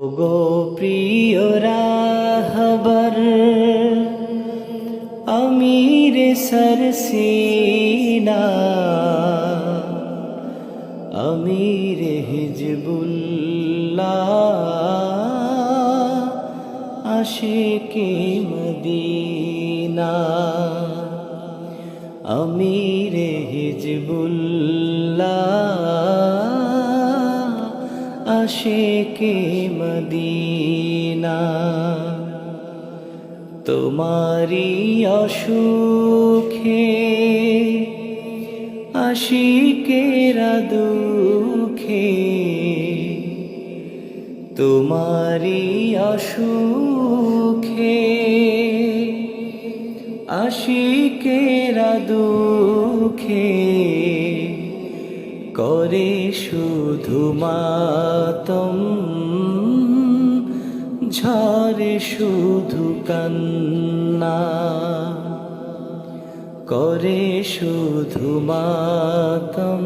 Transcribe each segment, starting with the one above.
গো প্রিয় রাহবর আমির সরসিনা আমির হিজবুল্লাহ আশিকে মদিনা আমির হিজবুল্লাহ আশিকে তোমারি অসুখে আশিকেরা দুঃখে তোমারি অসুখে আশিকেরা দুঃখে করে শুধু মাতম ঝরে শুধু কান্না করে শুধু মাতম।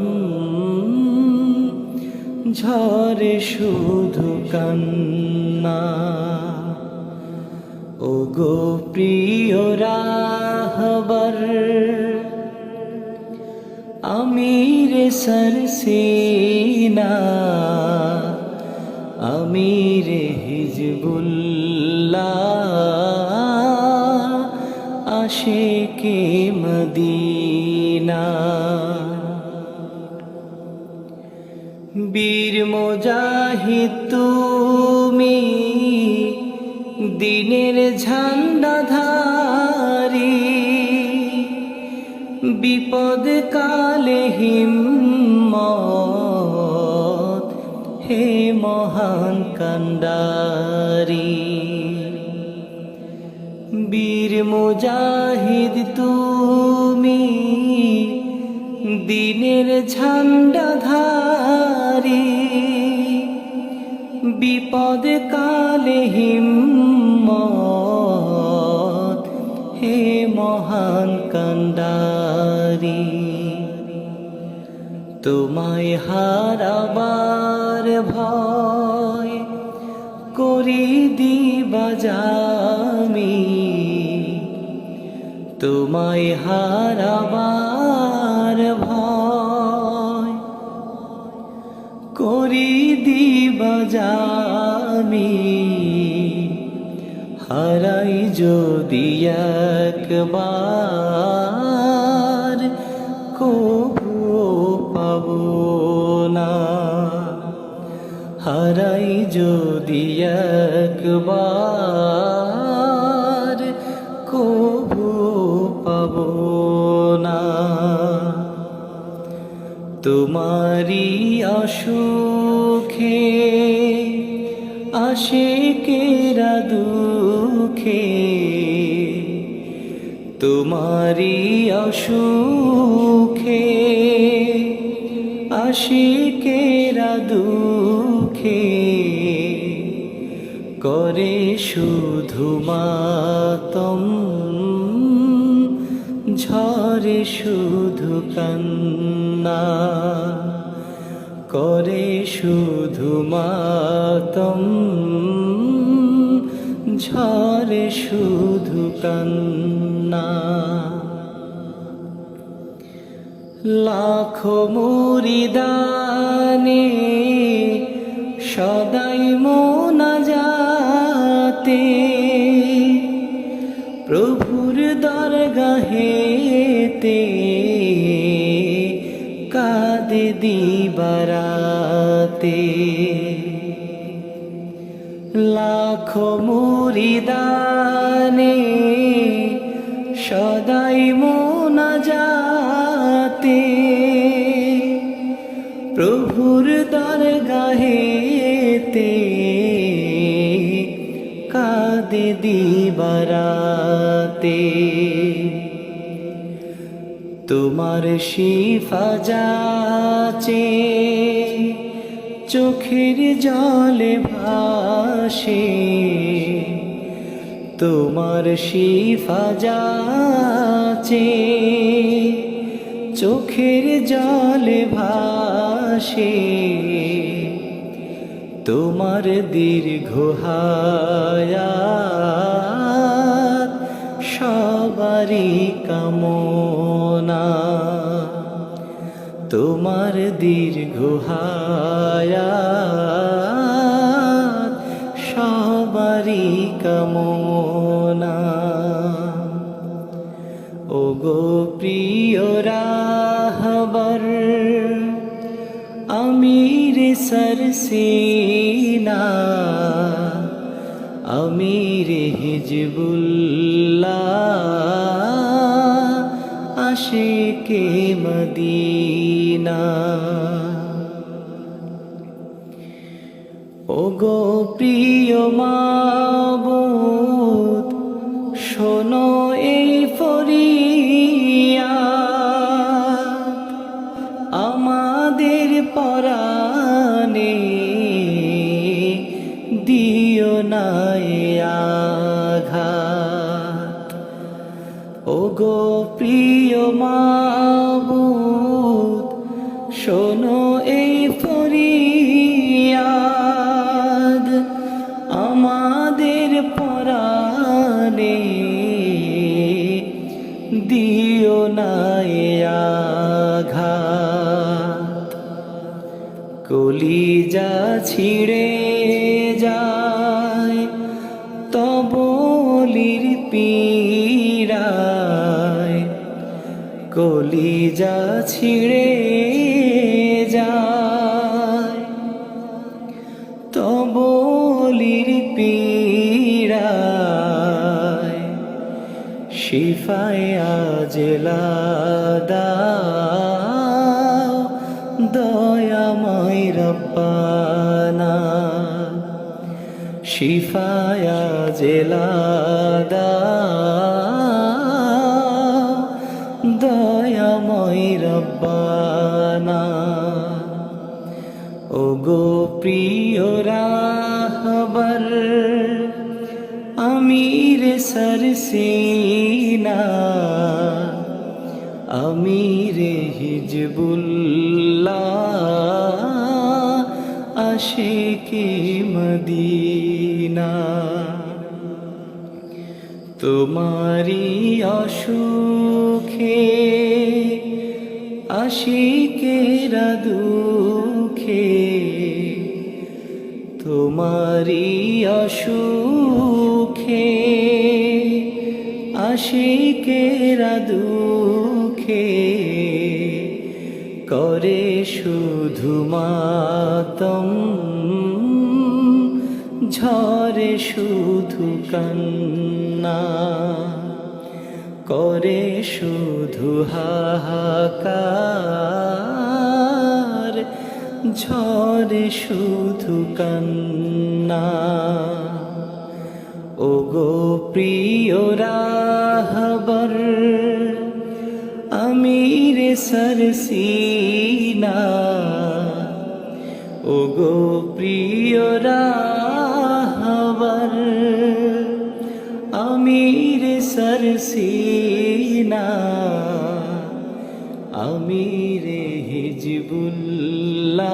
ঝরে শুধু কান্না। ও গো প্রিয় রাহবর, আমির সরসিনা, আমির হিজবুল্লাহ আশিকে মদিনা। বীর মোজাহিদ তুমি দিনের ঝান্ডাধারী বিপদ কালে হিম্মত হে মহান কান্ডারি বীর মুজাহিদ তুমি দিনের ঝান্ডাধারী বিপদ কালে হিম্মত হে মহান কান্ডারি। তোমায় হারাবার ভয় করি দিবাজামি তোমায় হারাবার ভয় করি দিবাজামি হারাই যদি একবার কবু পাব না হারাই যদি একবার কবু পাব না তোমারি অসুখে আশিকেরা দুঃখে। তোমারি অসুখে আশিকেরা দুঃখে করে শুধু মাতম ঝরে শুধু কান্না করে শুধু মাতম ঝরে শুধু কান্না। লাখো মুরিদানে সদাই মোনা যাতে প্রভুর দরগাহেতে কাদে দিবারাতে। লাখো মুরিদানে সদাই মোনা দরগাহেতে কাদে দিবারাতে তোমার শিফা যাচে চোখের জলে ভাসে তোমার শিফা যাচে চোখের জলে ভাসে তোমার দীর্ঘ হায়াত সবারই কামনা। তোমার দীর্ঘ হায়াত সবারই কামনা। ও গো প্রিয় রাহবর আমির সরসিনা আমির হিজবুল্লাহ আশিকে মদিনা ও গো প্রিয় মাবুদ শোনো এই ফরিয়া আমাদের পরাণে দিও নাই আঘাত। ও গো প্রিয় মাবুদ কলিজা ছিঁড়ে যায় তবলির পীড়ায়। কলিজা ছিঁড়ে যায় তবলির পীড়ায়। শিফায় আজলা দাও শিফায়া জেলা দাও দয়াময় রব্বানা। ও গো প্রিয় রাহবর, আমির সরসিনা আমির হিজবুল্লাহ, আশিকি মদিনা। তোমারি অসুখে আশিকেরা দুঃখে। তোমারি অসুখে আশিকেরা দুঃখে করে শুধু মাতম ঝরে শুধু কান্না, করে শুধু হাহাকার ঝরে শুধু কান্না। ও গো প্রিয় রাহবর, আমির সরসিনা ও গো প্রিয় রাহবর আমির সরসিনা আমির হিজবুল্লাহ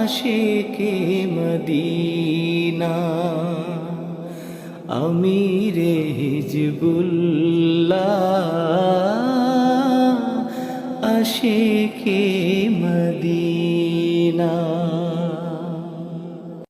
আশিকে মদিনা আমির হিজবুল্লাহ। আশিকে মদিনা?